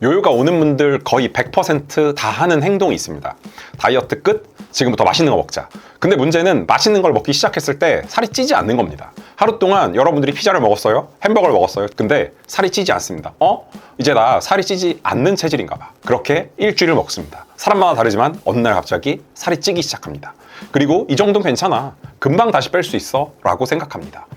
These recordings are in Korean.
요요가 오는 분들 거의 100%다 하는 행동이 있습니다. 다이어트 끝? 지금부터 맛있는 거 먹자. 근데 문제는 맛있는 걸 먹기 시작했을 때 살이 찌지 않는 겁니다. 하루 동안 여러분들이 피자를 먹었어요? 햄버거를 먹었어요? 근데 살이 찌지 않습니다. 어? 이제 나 살이 찌지 않는 체질인가 봐. 그렇게 일주일을 먹습니다. 사람마다 다르지만 어느 날 갑자기 살이 찌기 시작합니다. 그리고 이 정도는 괜찮아. 금방 다시 뺄 수 있어. 라고 생각합니다.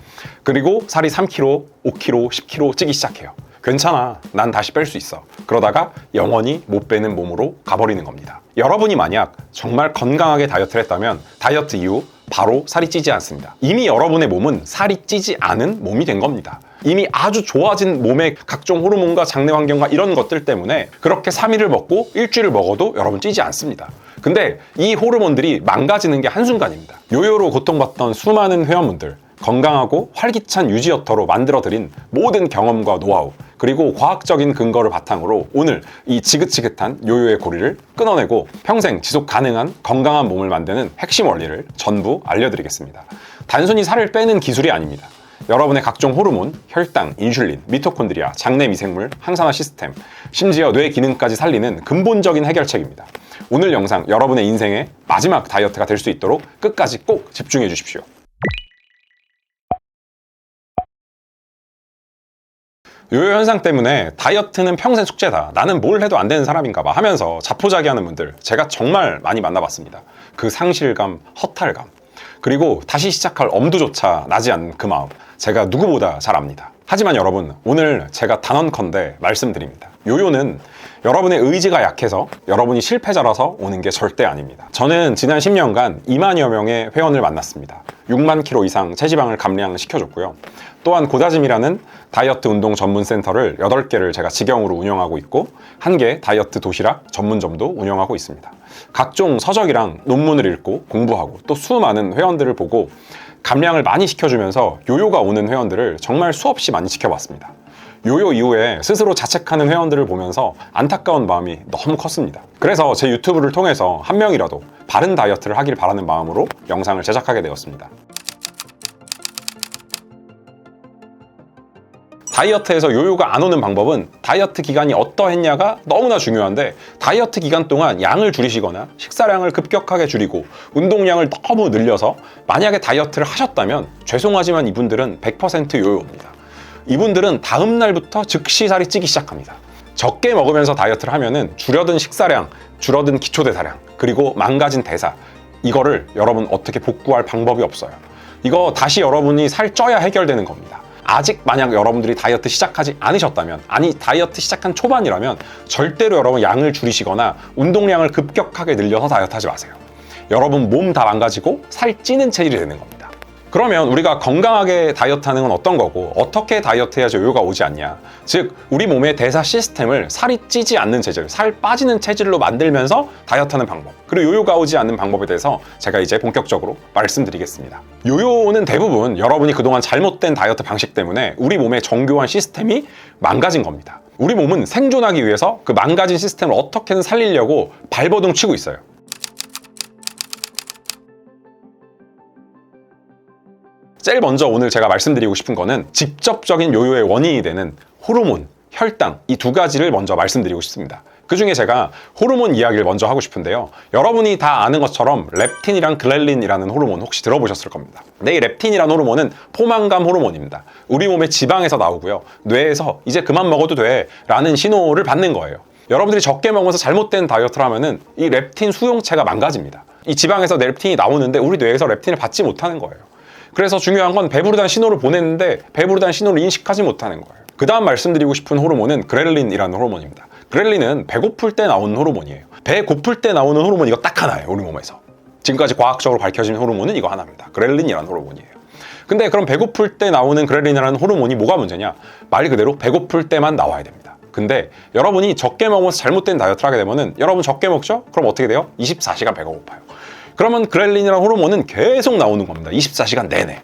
그리고 살이 3kg, 5kg, 10kg 찌기 시작해요. 괜찮아. 난 다시 뺄 수 있어. 그러다가 영원히 못 빼는 몸으로 가버리는 겁니다. 여러분이 만약 정말 건강하게 다이어트를 했다면 다이어트 이후 바로 살이 찌지 않습니다. 이미 여러분의 몸은 살이 찌지 않은 몸이 된 겁니다. 이미 아주 좋아진 몸의 각종 호르몬과 장내 환경과 이런 것들 때문에 그렇게 3일을 먹고 일주일을 먹어도 여러분 찌지 않습니다. 근데 이 호르몬들이 망가지는 게 한순간입니다. 요요로 고통받던 수많은 회원분들, 건강하고 활기찬 유지어터로 만들어드린 모든 경험과 노하우 그리고 과학적인 근거를 바탕으로 오늘 이 지긋지긋한 요요의 고리를 끊어내고 평생 지속 가능한 건강한 몸을 만드는 핵심 원리를 전부 알려드리겠습니다. 단순히 살을 빼는 기술이 아닙니다. 여러분의 각종 호르몬, 혈당, 인슐린, 미토콘드리아, 장내 미생물, 항산화 시스템, 심지어 뇌 기능까지 살리는 근본적인 해결책입니다. 오늘 영상 여러분의 인생의 마지막 다이어트가 될 수 있도록 끝까지 꼭 집중해 주십시오. 요요 현상 때문에 다이어트는 평생 숙제다. 나는 뭘 해도 안 되는 사람인가 봐 하면서 자포자기하는 분들 제가 정말 많이 만나봤습니다. 그 상실감, 허탈감, 그리고 다시 시작할 엄두조차 나지 않는 그 마음 제가 누구보다 잘 압니다. 하지만 여러분 오늘 제가 단언컨대 말씀드립니다. 요요는 여러분의 의지가 약해서 여러분이 실패자라서 오는 게 절대 아닙니다. 저는 지난 10년간 2만여 명의 회원을 만났습니다. 6만 킬로 이상 체지방을 감량시켜줬고요. 또한 고다짐이라는 다이어트 운동 전문 센터를 8개를 제가 직영으로 운영하고 있고 한 개 다이어트 도시락 전문점도 운영하고 있습니다. 각종 서적이랑 논문을 읽고 공부하고 또 수많은 회원들을 보고 감량을 많이 시켜주면서 요요가 오는 회원들을 정말 수없이 많이 지켜봤습니다. 요요 이후에 스스로 자책하는 회원들을 보면서 안타까운 마음이 너무 컸습니다. 그래서 제 유튜브를 통해서 한 명이라도 바른 다이어트를 하길 바라는 마음으로 영상을 제작하게 되었습니다. 다이어트에서 요요가 안 오는 방법은 다이어트 기간이 어떠했냐가 너무나 중요한데 다이어트 기간 동안 양을 줄이시거나 식사량을 급격하게 줄이고 운동량을 너무 늘려서 만약에 다이어트를 하셨다면 죄송하지만 이분들은 100% 요요입니다. 이분들은 다음 날부터 즉시 살이 찌기 시작합니다. 적게 먹으면서 다이어트를 하면은 줄어든 식사량, 줄어든 기초 대사량, 그리고 망가진 대사 이거를 여러분 어떻게 복구할 방법이 없어요. 이거 다시 여러분이 살 쪄야 해결되는 겁니다. 아직 만약 여러분들이 다이어트 시작하지 않으셨다면 아니 다이어트 시작한 초반이라면 절대로 여러분 양을 줄이시거나 운동량을 급격하게 늘려서 다이어트 하지 마세요. 여러분 몸 다 망가지고 살 찌는 체질이 되는 겁니다. 그러면 우리가 건강하게 다이어트 하는 건 어떤 거고 어떻게 다이어트 해야지 요요가 오지 않냐? 즉 우리 몸의 대사 시스템을 살이 찌지 않는 체질 살 빠지는 체질로 만들면서 다이어트 하는 방법 그리고 요요가 오지 않는 방법에 대해서 제가 이제 본격적으로 말씀드리겠습니다. 요요는 대부분 여러분이 그동안 잘못된 다이어트 방식 때문에 우리 몸의 정교한 시스템이 망가진 겁니다. 우리 몸은 생존하기 위해서 그 망가진 시스템을 어떻게든 살리려고 발버둥 치고 있어요 제일 먼저 오늘 제가 말씀드리고 싶은 거는 직접적인 요요의 원인이 되는 호르몬, 혈당 이 두 가지를 먼저 말씀드리고 싶습니다. 그 중에 제가 호르몬 이야기를 먼저 하고 싶은데요. 여러분이 다 아는 것처럼 렙틴이랑 글렐린이라는 호르몬 혹시 들어보셨을 겁니다. 네, 이 렙틴이라는 호르몬은 포만감 호르몬입니다. 우리 몸의 지방에서 나오고요. 뇌에서 이제 그만 먹어도 돼 라는 신호를 받는 거예요. 여러분들이 적게 먹어서 잘못된 다이어트를 하면은 이 렙틴 수용체가 망가집니다. 이 지방에서 렙틴이 나오는데 우리 뇌에서 렙틴을 받지 못하는 거예요. 그래서 중요한 건 배부르다는 신호를 보냈는데 배부르다는 신호를 인식하지 못하는 거예요. 그 다음 말씀드리고 싶은 호르몬은 그렐린이라는 호르몬입니다. 그렐린은 배고플 때 나오는 호르몬이에요. 배 고플 때 나오는 호르몬 이거 딱 하나예요. 우리 몸에서. 지금까지 과학적으로 밝혀진 호르몬은 이거 하나입니다. 그렐린이라는 호르몬이에요. 근데 그럼 배고플 때 나오는 그렐린이라는 호르몬이 뭐가 문제냐? 말 그대로 배고플 때만 나와야 됩니다. 근데 여러분이 적게 먹어서 잘못된 다이어트를 하게 되면은 여러분 적게 먹죠? 그럼 어떻게 돼요? 24시간 배가 고파요. 그러면 그렐린이라는 호르몬은 계속 나오는 겁니다. 24시간 내내.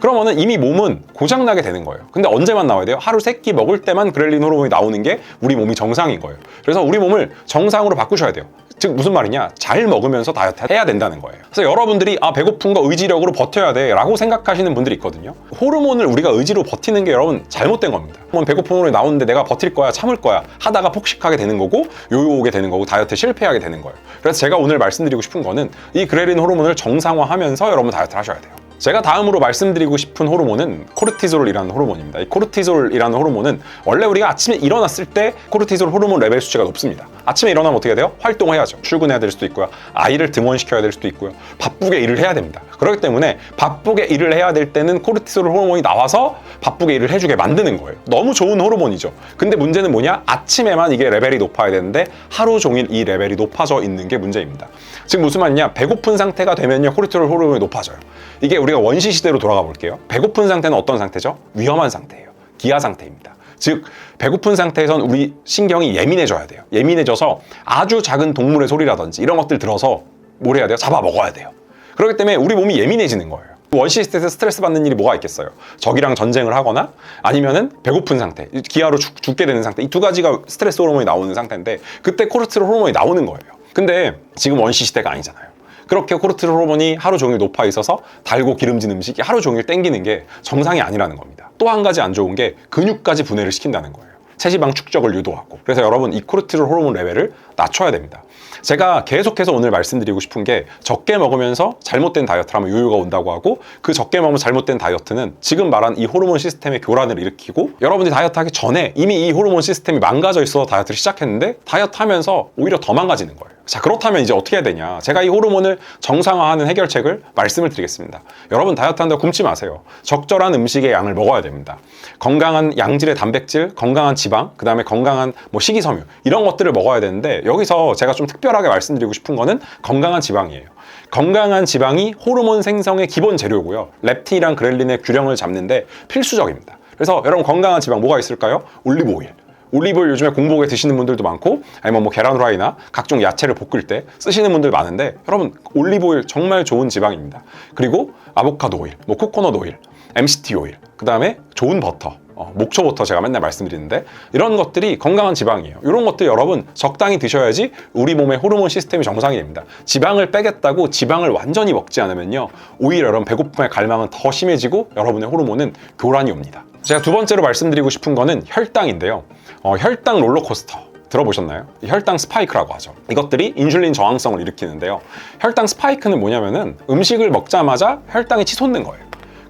그러면은 이미 몸은 고장나게 되는 거예요. 근데 언제만 나와야 돼요? 하루 세 끼 먹을 때만 그렐린 호르몬이 나오는 게 우리 몸이 정상인 거예요. 그래서 우리 몸을 정상으로 바꾸셔야 돼요. 즉 무슨 말이냐? 잘 먹으면서 다이어트 해야 된다는 거예요. 그래서 여러분들이 아 배고픈 거 의지력으로 버텨야 돼 라고 생각하시는 분들이 있거든요. 호르몬을 우리가 의지로 버티는 게 여러분 잘못된 겁니다. 한번 호르몬이 나오는데 내가 버틸 거야, 참을 거야 하다가 폭식하게 되는 거고 요요 오게 되는 거고 다이어트 실패하게 되는 거예요. 그래서 제가 오늘 말씀드리고 싶은 거는 이 그레린 호르몬을 정상화하면서 여러분 다이어트를 하셔야 돼요. 제가 다음으로 말씀드리고 싶은 호르몬은 코르티졸이라는 호르몬입니다. 이 코르티졸이라는 호르몬은 원래 우리가 아침에 일어났을 때 코르티졸 호르몬 레벨 수치가 높습니다. 아침에 일어나면 어떻게 돼요? 활동해야죠. 출근해야 될 수도 있고요. 아이를 등원시켜야 될 수도 있고요. 바쁘게 일을 해야 됩니다. 그렇기 때문에 바쁘게 일을 해야 될 때는 코르티솔 호르몬이 나와서 바쁘게 일을 해주게 만드는 거예요. 너무 좋은 호르몬이죠. 근데 문제는 뭐냐? 아침에만 이게 레벨이 높아야 되는데 하루 종일 이 레벨이 높아져 있는 게 문제입니다. 즉 무슨 말이냐? 배고픈 상태가 되면요 코르티솔 호르몬이 높아져요. 이게 우리가 원시 시대로 돌아가 볼게요. 배고픈 상태는 어떤 상태죠? 위험한 상태예요. 기아 상태입니다. 즉 배고픈 상태에선 우리 신경이 예민해져야 돼요. 예민해져서 아주 작은 동물의 소리라든지 이런 것들 들어서 뭘 해야 돼요? 잡아 먹어야 돼요. 그렇기 때문에 우리 몸이 예민해지는 거예요. 원시 시대에서 스트레스 받는 일이 뭐가 있겠어요? 적이랑 전쟁을 하거나 아니면은 배고픈 상태, 기아로 죽, 죽게 되는 상태 이 두 가지가 스트레스 호르몬이 나오는 상태인데 그때 코르티솔 호르몬이 나오는 거예요. 근데 지금 원시 시대가 아니잖아요. 그렇게 코르티솔 호르몬이 하루 종일 높아 있어서 달고 기름진 음식이 하루 종일 땡기는 게 정상이 아니라는 겁니다. 또 한 가지 안 좋은 게 근육까지 분해를 시킨다는 거예요. 체지방 축적을 유도하고 그래서 여러분 이 코르티솔 호르몬 레벨을 낮춰야 됩니다. 제가 계속해서 오늘 말씀드리고 싶은 게 적게 먹으면서 잘못된 다이어트를 하면 요요가 온다고 하고 그 적게 먹으면 잘못된 다이어트는 지금 말한 이 호르몬 시스템의 교란을 일으키고 여러분들이 다이어트 하기 전에 이미 이 호르몬 시스템이 망가져 있어서 다이어트를 시작했는데 다이어트 하면서 오히려 더 망가지는 거예요. 자 그렇다면 이제 어떻게 해야 되냐? 제가 이 호르몬을 정상화하는 해결책을 말씀을 드리겠습니다. 여러분 다이어트 한다고 굶지 마세요. 적절한 음식의 양을 먹어야 됩니다. 건강한 양질의 단백질 건강한 지방 그 다음에 건강한 뭐 식이섬유 이런 것들을 먹어야 되는데 여기서 제가 좀 특별 하게 말씀드리고 싶은 거는 건강한 지방이에요. 건강한 지방이 호르몬 생성의 기본 재료고요. 렙틴이랑 그렐린의 균형을 잡는데 필수적입니다. 그래서 여러분 건강한 지방 뭐가 있을까요? 올리브 오일. 올리브를 요즘에 공복에 드시는 분들도 많고 아니면 뭐 계란 후라이나 각종 야채를 볶을 때 쓰시는 분들 많은데 여러분 올리브 오일 정말 좋은 지방입니다. 그리고 아보카도 오일, 뭐 코코넛 오일, MCT 오일, 그 다음에 좋은 버터, 어, 목초 버터 제가 맨날 말씀드리는데 이런 것들이 건강한 지방이에요. 이런 것들 여러분 적당히 드셔야지 우리 몸의 호르몬 시스템이 정상이 됩니다. 지방을 빼겠다고 지방을 완전히 먹지 않으면요 오히려 여러분 배고픔의 갈망은 더 심해지고 여러분의 호르몬은 교란이 옵니다. 제가 두 번째로 말씀드리고 싶은 거는 혈당인데요. 어, 혈당 롤러코스터 들어보셨나요? 이 혈당 스파이크라고 하죠. 이것들이 인슐린 저항성을 일으키는데요. 혈당 스파이크는 뭐냐면은 음식을 먹자마자 혈당이 치솟는 거예요.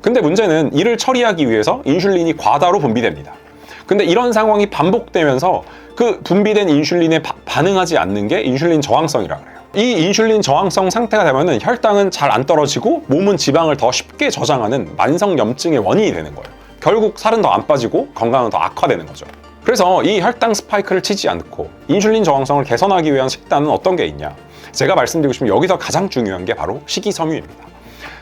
근데 문제는 이를 처리하기 위해서 인슐린이 과다로 분비됩니다. 근데 이런 상황이 반복되면서 그 분비된 인슐린에 바- 반응하지 않는 게 인슐린 저항성이라 그래요. 이 인슐린 저항성 상태가 되면은 혈당은 잘 안 떨어지고 몸은 지방을 더 쉽게 저장하는 만성 염증의 원인이 되는 거예요. 결국 살은 더 안 빠지고 건강은 더 악화되는 거죠. 그래서 이 혈당 스파이크를 치지 않고 인슐린 저항성을 개선하기 위한 식단은 어떤 게 있냐? 제가 말씀드리고 싶은 여기서 가장 중요한 게 바로 식이섬유입니다.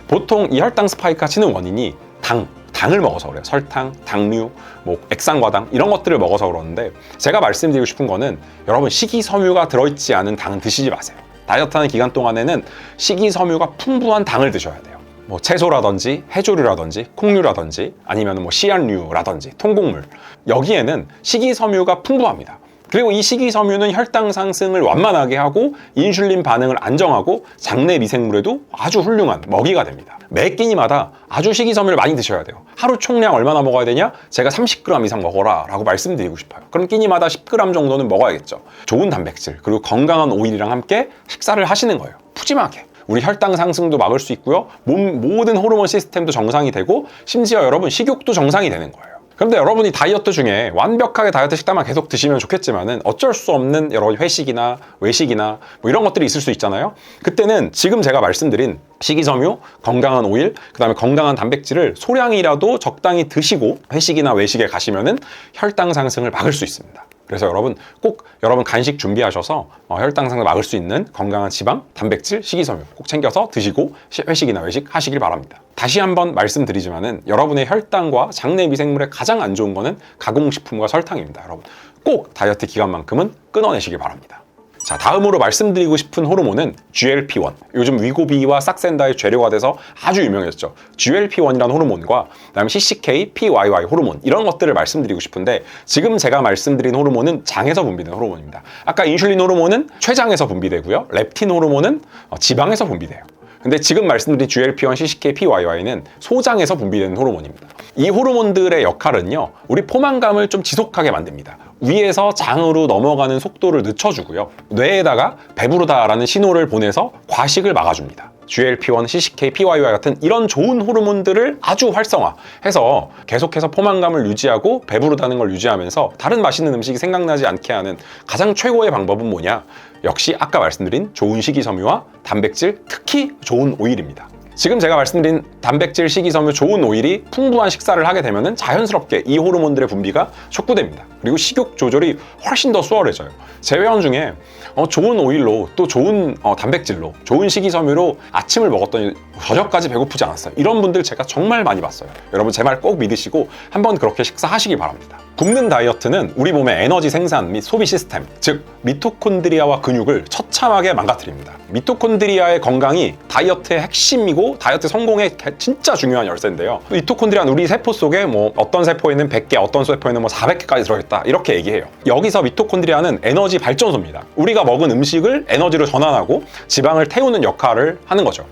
보통 이 혈당 스파이크가 치는 원인이 당, 당을 먹어서 그래요. 설탕, 당류, 뭐 액상과당 이런 것들을 먹어서 그러는데 제가 말씀드리고 싶은 거는 여러분 식이섬유가 들어있지 않은 당은 드시지 마세요. 다이어트하는 기간 동안에는 식이섬유가 풍부한 당을 드셔야 돼요. 뭐 채소라든지 해조류라든지 콩류라든지 아니면 뭐 씨앗류라든지 통곡물 여기에는 식이섬유가 풍부합니다. 그리고 이 식이섬유는 혈당 상승을 완만하게 하고 인슐린 반응을 안정하고 장내 미생물에도 아주 훌륭한 먹이가 됩니다. 매 끼니마다 아주 식이섬유를 많이 드셔야 돼요. 하루 총량 얼마나 먹어야 되냐? 제가 30g 이상 먹어라 라고 말씀드리고 싶어요. 그럼 끼니마다 10g 정도는 먹어야겠죠. 좋은 단백질 그리고 건강한 오일이랑 함께 식사를 하시는 거예요. 푸짐하게. 우리 혈당 상승도 막을 수 있고요. 몸 모든 호르몬 시스템도 정상이 되고 심지어 여러분 식욕도 정상이 되는 거예요. 그런데 여러분이 다이어트 중에 완벽하게 다이어트 식단만 계속 드시면 좋겠지만은 어쩔 수 없는 여러 회식이나 외식이나 뭐 이런 것들이 있을 수 있잖아요. 그때는 지금 제가 말씀드린 식이섬유, 건강한 오일, 그다음에 건강한 단백질을 소량이라도 적당히 드시고 회식이나 외식에 가시면은 혈당 상승을 막을 수 있습니다. 그래서 여러분 꼭 여러분 간식 준비하셔서 어, 혈당 상승을 막을 수 있는 건강한 지방, 단백질, 식이섬유 꼭 챙겨서 드시고 시- 회식이나 외식 하시길 바랍니다. 다시 한번 말씀드리지만은 여러분의 혈당과 장내 미생물에 가장 안 좋은 거는 가공식품과 설탕입니다. 여러분 꼭 다이어트 기간만큼은 끊어내시길 바랍니다. 자, 다음으로 말씀드리고 싶은 호르몬은 GLP-1. 요즘 위고비와 싹센다의 재료가 돼서 아주 유명해졌죠. GLP-1이라는 호르몬과 그다음에 CCK, PYY 호르몬 이런 것들을 말씀드리고 싶은데 지금 제가 말씀드린 호르몬은 장에서 분비되는 호르몬입니다. 아까 인슐린 호르몬은 췌장에서 분비되고요. 렙틴 호르몬은 어, 지방에서 분비돼요. 근데 지금 말씀드린 GLP-1, CCK, PYY는 소장에서 분비되는 호르몬입니다. 이 호르몬들의 역할은요, 우리 포만감을 좀 지속하게 만듭니다. 위에서 장으로 넘어가는 속도를 늦춰주고요. 뇌에다가 배부르다라는 신호를 보내서 과식을 막아줍니다. GLP-1, CCK, PYY 같은 이런 좋은 호르몬들을 아주 활성화해서 계속해서 포만감을 유지하고 배부르다는 걸 유지하면서 다른 맛있는 음식이 생각나지 않게 하는 가장 최고의 방법은 뭐냐? 역시 아까 말씀드린 좋은 식이섬유와 단백질, 특히 좋은 오일입니다. 지금 제가 말씀드린 단백질, 식이섬유, 좋은 오일이 풍부한 식사를 하게 되면 자연스럽게 이 호르몬들의 분비가 촉구됩니다. 그리고 식욕 조절이 훨씬 더 수월해져요. 제 회원 중에 어, 좋은 오일로 또 좋은 어, 단백질로 좋은 식이섬유로 아침을 먹었더니 저녁까지 배고프지 않았어요. 이런 분들 제가 정말 많이 봤어요. 여러분 제 말 꼭 믿으시고 한번 그렇게 식사하시기 바랍니다. 굶는 다이어트는 우리 몸의 에너지 생산 및 소비 시스템, 즉 미토콘드리아와 근육을 처참하게 망가뜨립니다. 미토콘드리아의 건강이 다이어트의 핵심이고 다이어트 성공의 개- 진짜 중요한 열쇠인데요. 미토콘드리아는 우리 세포 속에 뭐 어떤 세포에는 100개, 어떤 세포에는 뭐 400개까지 들어있다 이렇게 얘기해요. 여기서 미토콘드리아는 에너지 발전소입니다. 우리가 먹은 음식을 에너지로 전환하고 지방을 태우는 역할을 하는 거죠.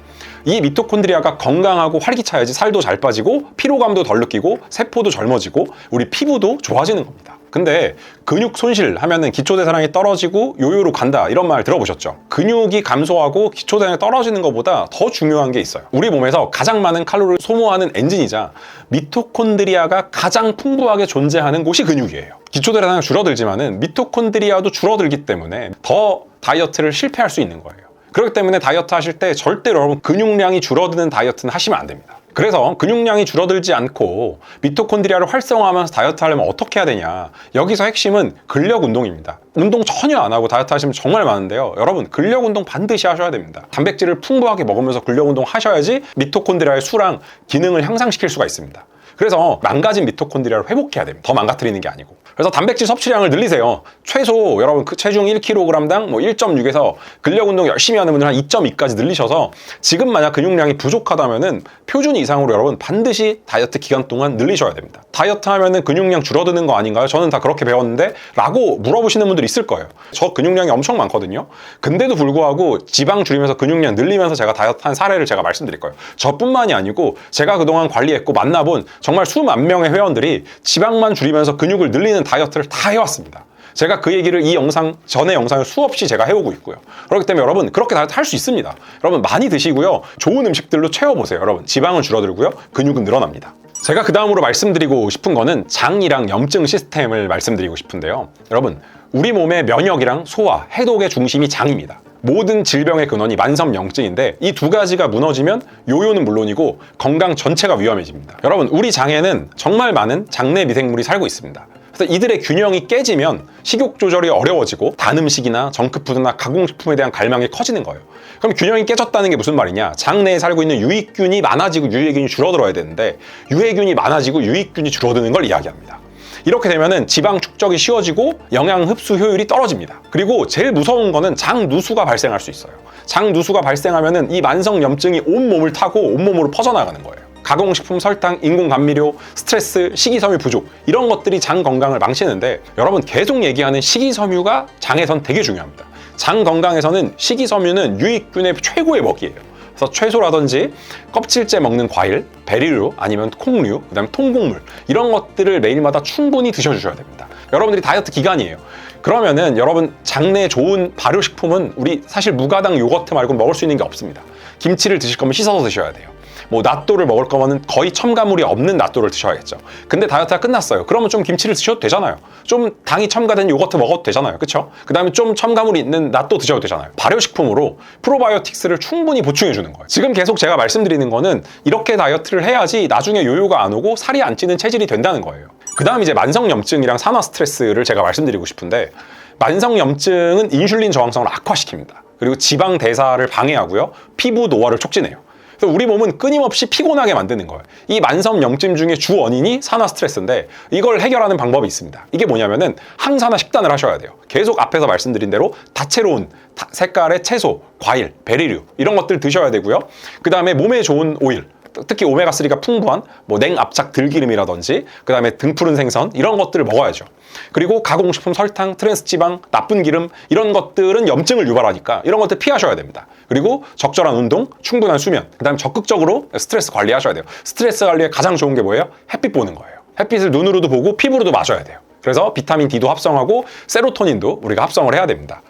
이 미토콘드리아가 건강하고 활기차야지 살도 잘 빠지고 피로감도 덜 느끼고 세포도 젊어지고 우리 피부도 좋아지는 겁니다. 근데 근육 손실 하면은 기초 대사량이 떨어지고 요요로 간다 이런 말 들어보셨죠? 근육이 감소하고 기초 대사량이 떨어지는 것보다 더 중요한 게 있어요. 우리 몸에서 가장 많은 칼로리를 소모하는 엔진이자 미토콘드리아가 가장 풍부하게 존재하는 곳이 근육이에요. 기초 대사량이 줄어들지만은 미토콘드리아도 줄어들기 때문에 더 다이어트를 실패할 수 있는 거예요. 그렇기 때문에 다이어트 하실 때 절대로 여러분 근육량이 줄어드는 다이어트는 하시면 안 됩니다. 그래서 근육량이 줄어들지 않고 미토콘드리아를 활성화하면서 다이어트 하려면 어떻게 해야 되냐. 여기서 핵심은 근력 운동입니다. 운동 전혀 안 하고 다이어트 하시면 정말 많은데요. 여러분 근력 운동 반드시 하셔야 됩니다. 단백질을 풍부하게 먹으면서 근력 운동 하셔야지 미토콘드리아의 수랑 기능을 향상시킬 수가 있습니다. 그래서 망가진 미토콘드리아를 회복해야 됩니다. 더 망가뜨리는 게 아니고. 그래서 단백질 섭취량을 늘리세요. 최소 여러분 그 체중 1kg당 뭐 1.6에서 근력 운동 열심히 하는 분들 한 2.2까지 늘리셔서 지금 만약 근육량이 부족하다면은 표준 이상으로 여러분 반드시 다이어트 기간 동안 늘리셔야 됩니다. 다이어트 하면은 근육량 줄어드는 거 아닌가요? 저는 다 그렇게 배웠는데 라고 물어보시는 분들 있을 거예요. 저 근육량이 엄청 많거든요. 근데도 불구하고 지방 줄이면서 근육량 늘리면서 제가 다이어트 한 사례를 제가 말씀드릴 거예요. 저뿐만이 아니고 제가 그동안 관리했고 만나본 정말 수만 명의 회원들이 지방만 줄이면서 근육을 늘리는 다이어트를 다 해왔습니다. 제가 그 얘기를 이 영상 전에 영상을 수없이 제가 해오고 있고요. 그렇기 때문에 여러분 그렇게 다이어트 할 수 있습니다. 여러분 많이 드시고요. 좋은 음식들로 채워보세요. 여러분 지방은 줄어들고요. 근육은 늘어납니다. 제가 그 다음으로 말씀드리고 싶은 거는 장이랑 염증 시스템을 말씀드리고 싶은데요. 여러분 우리 몸의 면역이랑 소화, 해독의 중심이 장입니다. 모든 질병의 근원이 만성염증인데 이 두 가지가 무너지면 요요는 물론이고 건강 전체가 위험해집니다. 여러분 우리 장에는 정말 많은 장내 미생물이 살고 있습니다. 그래서 이들의 균형이 깨지면 식욕 조절이 어려워지고 단 음식이나 정크푸드나 가공식품에 대한 갈망이 커지는 거예요. 그럼 균형이 깨졌다는 게 무슨 말이냐? 장내에 살고 있는 유익균이 많아지고 유해균이 줄어들어야 되는데 유해균이 많아지고 유익균이 줄어드는 걸 이야기합니다. 이렇게 되면은 지방 축적이 쉬워지고 영양 흡수 효율이 떨어집니다. 그리고 제일 무서운 거는 장 누수가 발생할 수 있어요. 장 누수가 발생하면은 이 만성 염증이 온 몸을 타고 온 몸으로 퍼져나가는 거예요. 가공식품, 설탕, 인공 감미료, 스트레스, 식이섬유 부족 이런 것들이 장 건강을 망치는데 여러분 계속 얘기하는 식이섬유가 장에선 되게 중요합니다. 장 건강에서는 식이섬유는 유익균의 최고의 먹이에요. 그래서 채소라든지 껍질째 먹는 과일, 베리류 아니면 콩류, 그다음에 통곡물 이런 것들을 매일마다 충분히 드셔주셔야 됩니다. 여러분들이 다이어트 기간이에요. 그러면은 여러분 장내에 좋은 발효식품은 우리 사실 무가당 요거트 말고 먹을 수 있는 게 없습니다. 김치를 드실 거면 씻어서 드셔야 돼요. 뭐 낫또를 먹을 거면 거의 첨가물이 없는 낫또를 드셔야겠죠. 근데 다이어트가 끝났어요. 그러면 좀 김치를 드셔도 되잖아요. 좀 당이 첨가된 요거트 먹어도 되잖아요. 그렇죠? 그다음에 좀 첨가물이 있는 낫또 드셔도 되잖아요. 발효식품으로 프로바이오틱스를 충분히 보충해 주는 거예요. 지금 계속 제가 말씀드리는 거는 이렇게 다이어트를 해야지 나중에 요요가 안 오고 살이 안 찌는 체질이 된다는 거예요. 그다음 이제 만성염증이랑 산화 스트레스를 제가 말씀드리고 싶은데 만성염증은 인슐린 저항성을 악화시킵니다. 그리고 지방 대사를 방해하고요. 피부 노화를 촉진해요. 우리 몸은 끊임없이 피곤하게 만드는 거예요. 이 만성 염증 중에 주 원인이 산화 스트레스인데 이걸 해결하는 방법이 있습니다. 이게 뭐냐면은 항산화 식단을 하셔야 돼요. 계속 앞에서 말씀드린 대로 다채로운 다- 색깔의 채소, 과일, 베리류 이런 것들 드셔야 되고요. 그 다음에 몸에 좋은 오일, 특히 오메가3가 풍부한 뭐 냉압착 들기름이라든지 그 다음에 등푸른 생선 이런 것들을 먹어야죠. 그리고 가공식품, 설탕, 트랜스지방, 나쁜 기름 이런 것들은 염증을 유발하니까 이런 것들 피하셔야 됩니다. 그리고 적절한 운동, 충분한 수면, 그 다음에 적극적으로 스트레스 관리하셔야 돼요. 스트레스 관리에 가장 좋은 게 뭐예요? 햇빛 보는 거예요. 햇빛을 눈으로도 보고 피부로도 마셔야 돼요. 그래서 비타민 D도 합성하고 세로토닌도 우리가 합성을 해야 됩니다.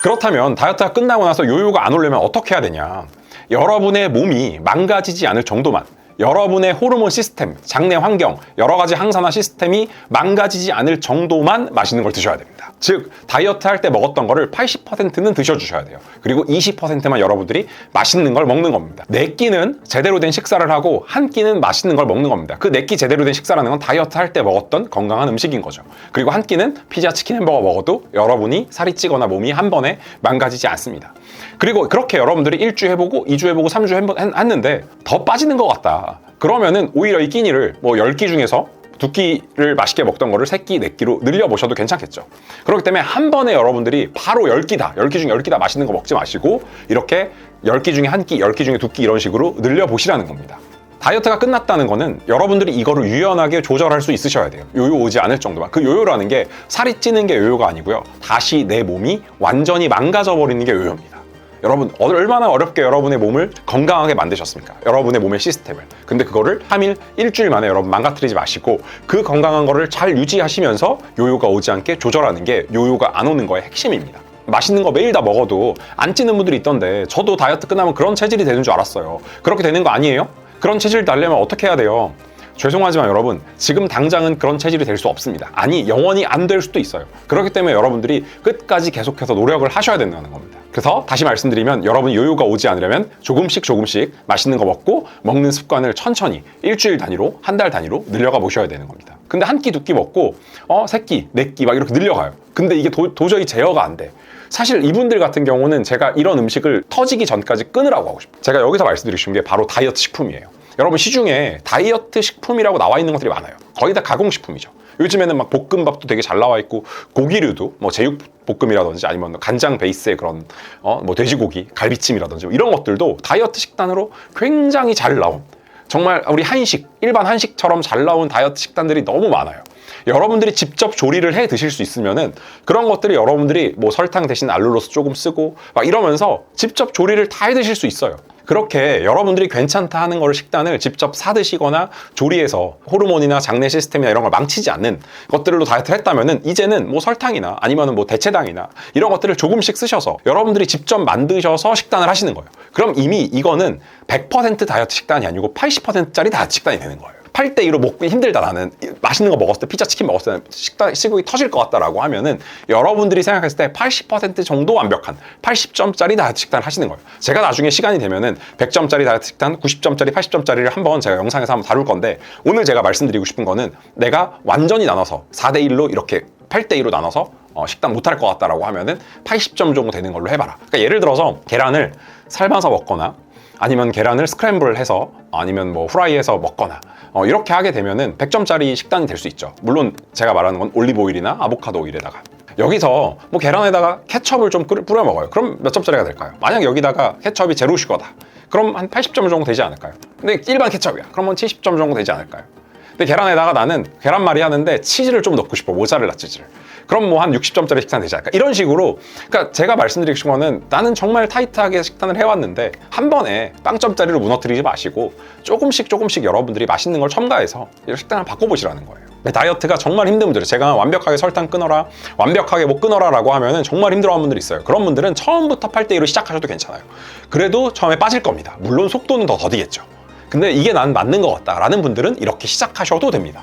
그렇다면 다이어트가 끝나고 나서 요요가 안 오려면 어떻게 해야 되냐? 여러분의 몸이 망가지지 않을 정도만 여러분의 호르몬 시스템, 장내 환경, 여러 가지 항산화 시스템이 망가지지 않을 정도만 맛있는 걸 드셔야 됩니다. 즉, 다이어트 할 때 먹었던 거를 80%는 드셔주셔야 돼요. 그리고 20%만 여러분들이 맛있는 걸 먹는 겁니다. 네 끼는 제대로 된 식사를 하고 한 끼는 맛있는 걸 먹는 겁니다. 그 네 끼 제대로 된 식사라는 건 다이어트 할 때 먹었던 건강한 음식인 거죠. 그리고 한 끼는 피자, 치킨, 햄버거 먹어도 여러분이 살이 찌거나 몸이 한 번에 망가지지 않습니다. 그리고 그렇게 여러분들이 일주 해보고 이주 해보고 삼주 했는데 더 빠지는 것 같다. 그러면은 오히려 이 끼니를 뭐 10끼 중에서 두 끼를 맛있게 먹던 거를 세 끼, 네 끼로 늘려보셔도 괜찮겠죠. 그렇기 때문에 한 번에 여러분들이 바로 10끼 다, 10끼 중에 10끼 다 맛있는 거 먹지 마시고 이렇게 10끼 중에 한 끼, 10끼 중에 두 끼 이런 식으로 늘려보시라는 겁니다. 다이어트가 끝났다는 거는 여러분들이 이거를 유연하게 조절할 수 있으셔야 돼요. 요요 오지 않을 정도만. 그 요요라는 게 살이 찌는 게 요요가 아니고요. 다시 내 몸이 완전히 망가져 버리는 게 요요입니다. 여러분 얼마나 어렵게 여러분의 몸을 건강하게 만드셨습니까? 여러분의 몸의 시스템을. 근데 그거를 3일, 일주일 만에 여러분 망가뜨리지 마시고 그 건강한 거를 잘 유지하시면서 요요가 오지 않게 조절하는 게 요요가 안 오는 거의 핵심입니다. 맛있는 거 매일 다 먹어도 안 찌는 분들이 있던데 저도 다이어트 끝나면 그런 체질이 되는 줄 알았어요. 그렇게 되는 거 아니에요? 그런 체질 달려면 어떻게 해야 돼요? 죄송하지만 여러분 지금 당장은 그런 체질이 될 수 없습니다. 아니 영원히 안 될 수도 있어요. 그렇기 때문에 여러분들이 끝까지 계속해서 노력을 하셔야 된다는 겁니다. 그래서 다시 말씀드리면 여러분 요요가 오지 않으려면 조금씩 조금씩 맛있는 거 먹고 먹는 습관을 천천히 일주일 단위로 한 달 단위로 늘려가 보셔야 되는 겁니다. 근데 한 끼 두 끼 먹고 어세 끼, 네 끼 막 이렇게 늘려가요. 근데 이게 도, 도저히 제어가 안 돼. 사실 이분들 같은 경우는 제가 이런 음식을 터지기 전까지 끊으라고 하고 싶어요. 제가 여기서 말씀드리고 싶은 게 바로 다이어트 식품이에요. 여러분 시중에 다이어트 식품이라고 나와 있는 것들이 많아요. 거의 다 가공식품이죠. 요즘에는 막 볶음밥도 되게 잘 나와 있고 고기류도 뭐 제육 볶음이라든지 아니면 간장 베이스의 그런 어 뭐 돼지고기 갈비찜이라든지 뭐 이런 것들도 다이어트 식단으로 굉장히 잘 나온 정말 우리 한식 일반 한식처럼 잘 나온 다이어트 식단들이 너무 많아요. 여러분들이 직접 조리를 해 드실 수 있으면은 그런 것들이 여러분들이 뭐 설탕 대신 알룰로스 조금 쓰고 막 이러면서 직접 조리를 다 해 드실 수 있어요. 그렇게 여러분들이 괜찮다 하는 걸 식단을 직접 사 드시거나 조리해서 호르몬이나 장내 시스템이나 이런 걸 망치지 않는 것들로 다이어트를 했다면은 이제는 뭐 설탕이나 아니면은 뭐 대체당이나 이런 것들을 조금씩 쓰셔서 여러분들이 직접 만드셔서 식단을 하시는 거예요. 그럼 이미 이거는 100% 다이어트 식단이 아니고 80%짜리 다이어트 식단이 되는 거예요. 8대 2로 먹기 힘들다 나는 맛있는 거 먹었을 때 피자 치킨 먹었을 때 식단 시국이 터질 것 같다라고 하면은 여러분들이 생각했을 때 80% 정도 완벽한 80점짜리 다이어트 식단을 하시는 거예요. 제가 나중에 시간이 되면은 100점짜리 다이어트 식단, 90점짜리, 80점짜리를 한번 제가 영상에서 한번 다룰 건데 오늘 제가 말씀드리고 싶은 거는 내가 완전히 나눠서 4대 1로 이렇게 8대 2로 나눠서 어, 식단 못할 것 같다라고 하면은 80점 정도 되는 걸로 해봐라. 그러니까 예를 들어서 계란을 삶아서 먹거나 아니면 계란을 스크램블 해서 아니면 뭐 후라이해서 먹거나 어, 이렇게 하게 되면은 100점짜리 식단이 될 수 있죠. 물론 제가 말하는 건 올리브 오일이나 아보카도 오일에다가 여기서 뭐 계란에다가 케첩을 좀 뿌려 먹어요. 그럼 몇 점짜리가 될까요? 만약 여기다가 케첩이 제로 슈거다. 그럼 한 80점 정도 되지 않을까요? 근데 일반 케첩이야. 그러면 70점 정도 되지 않을까요? 근데 계란에다가 나는 계란말이 하는데 치즈를 좀 넣고 싶어 모짜렐라 치즈를 그럼 뭐 한 60점짜리 식단 되지 않을까? 이런 식으로. 그러니까 제가 말씀드리고 싶은 거는 나는 정말 타이트하게 식단을 해왔는데 한 번에 빵점짜리로 무너뜨리지 마시고 조금씩 조금씩 여러분들이 맛있는 걸 첨가해서 이 식단을 바꿔보시라는 거예요. 다이어트가 정말 힘든 분들 제가 완벽하게 설탕 끊어라 완벽하게 뭐 끊어라 라고 하면은 정말 힘들어하는 분들이 있어요. 그런 분들은 처음부터 8대2로 시작하셔도 괜찮아요. 그래도 처음에 빠질 겁니다. 물론 속도는 더 더디겠죠. 근데 이게 난 맞는 것 같다 라는 분들은 이렇게 시작하셔도 됩니다.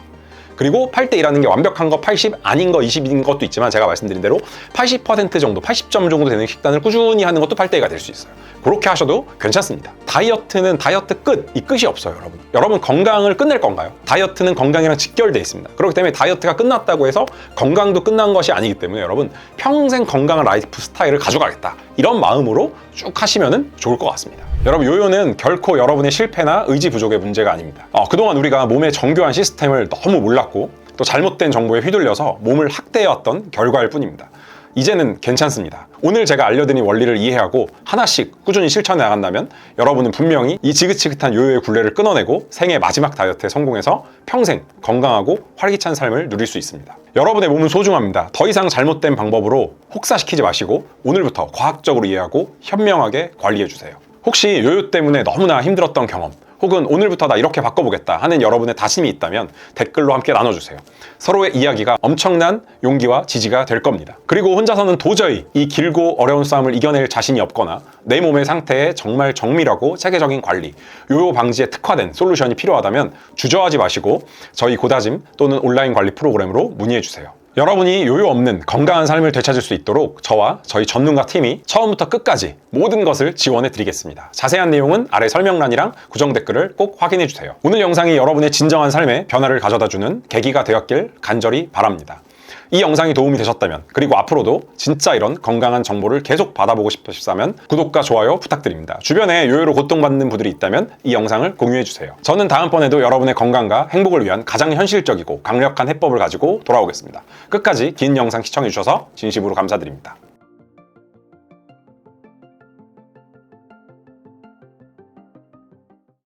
그리고 8대1하는 게 완벽한 거 80, 아닌 거 20인 것도 있지만 제가 말씀드린 대로 80% 정도, 80점 정도 되는 식단을 꾸준히 하는 것도 8대1가 될 수 있어요. 그렇게 하셔도 괜찮습니다. 다이어트는 다이어트 끝, 이 끝이 없어요, 여러분. 여러분 건강을 끝낼 건가요? 다이어트는 건강이랑 직결돼 있습니다. 그렇기 때문에 다이어트가 끝났다고 해서 건강도 끝난 것이 아니기 때문에 여러분 평생 건강한 라이프 스타일을 가져가겠다. 이런 마음으로 쭉 하시면 좋을 것 같습니다. 여러분 요요는 결코 여러분의 실패나 의지 부족의 문제가 아닙니다. 어, 그동안 우리가 몸의 정교한 시스템을 너무 몰랐고 또 잘못된 정보에 휘둘려서 몸을 학대해왔던 결과일 뿐입니다. 이제는 괜찮습니다. 오늘 제가 알려드린 원리를 이해하고 하나씩 꾸준히 실천해 나간다면 여러분은 분명히 이 지긋지긋한 요요의 굴레를 끊어내고 생애 마지막 다이어트에 성공해서 평생 건강하고 활기찬 삶을 누릴 수 있습니다. 여러분의 몸은 소중합니다. 더 이상 잘못된 방법으로 혹사시키지 마시고 오늘부터 과학적으로 이해하고 현명하게 관리해 주세요. 혹시 요요 때문에 너무나 힘들었던 경험 혹은 오늘부터 나 이렇게 바꿔보겠다 하는 여러분의 다짐이 있다면 댓글로 함께 나눠주세요. 서로의 이야기가 엄청난 용기와 지지가 될 겁니다. 그리고 혼자서는 도저히 이 길고 어려운 싸움을 이겨낼 자신이 없거나 내 몸의 상태에 정말 정밀하고 체계적인 관리, 요요 방지에 특화된 솔루션이 필요하다면 주저하지 마시고 저희 고다짐 또는 온라인 관리 프로그램으로 문의해주세요. 여러분이 요요 없는 건강한 삶을 되찾을 수 있도록 저와 저희 전문가 팀이 처음부터 끝까지 모든 것을 지원해 드리겠습니다. 자세한 내용은 아래 설명란이랑 구정 댓글을 꼭 확인해 주세요. 오늘 영상이 여러분의 진정한 삶에 변화를 가져다 주는 계기가 되었길 간절히 바랍니다. 이 영상이 도움이 되셨다면 그리고 앞으로도 진짜 이런 건강한 정보를 계속 받아보고 싶으시다면 구독과 좋아요 부탁드립니다. 주변에 요요로 고통받는 분들이 있다면 이 영상을 공유해 주세요. 저는 다음번에도 여러분의 건강과 행복을 위한 가장 현실적이고 강력한 해법을 가지고 돌아오겠습니다. 끝까지 긴 영상 시청해 주셔서 진심으로 감사드립니다.